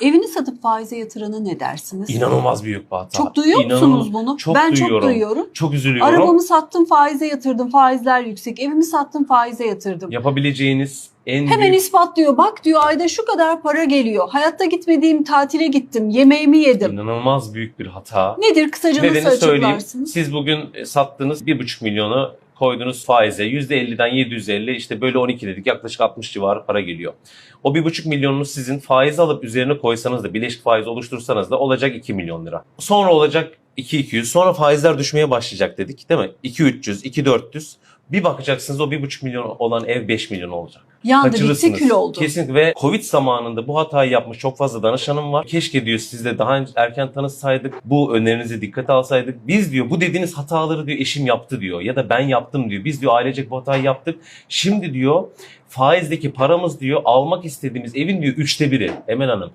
Evini satıp faize yatırana ne dersiniz? İnanılmaz büyük bir hata. Çok duyuyor İnanılmaz- musunuz bunu? Çok ben duyuyorum. çok duyuyorum. Çok üzülüyorum. Arabamı sattım faize yatırdım faizler yüksek. Evimi sattım faize yatırdım. Yapabileceğiniz en Hemen büyük ispatlıyor. Bak diyor ayda şu kadar para geliyor. Hayatta gitmediğim tatile gittim. Yemeğimi yedim. inanılmaz büyük bir hata. Nedir kısaca nasıl Nedeni söyleyeyim. açıklarsınız? Siz bugün e, sattığınız 1,5 milyonu koydunuz faize. %50'den 750 işte böyle 12 dedik yaklaşık 60 civarı para geliyor. O 1,5 milyonunu sizin faiz alıp üzerine koysanız da bileşik faiz oluştursanız da olacak 2 milyon lira. Sonra olacak 2-200 sonra faizler düşmeye başlayacak dedik değil mi? 2-300, 2-400 bir bakacaksınız o 1,5 milyon olan ev 5 milyon olacak. Yandı bitti kül oldu. Kesinlikle ve Covid zamanında bu hatayı yapmış çok fazla danışanım var. Keşke diyor siz de daha önce erken tanışsaydık, bu önerinizi dikkate alsaydık. Biz diyor bu dediğiniz hataları diyor eşim yaptı diyor ya da ben yaptım diyor. Biz diyor ailecek bu hatayı yaptık. Şimdi diyor faizdeki paramız diyor almak istediğimiz evin diyor üçte biri Emel Hanım.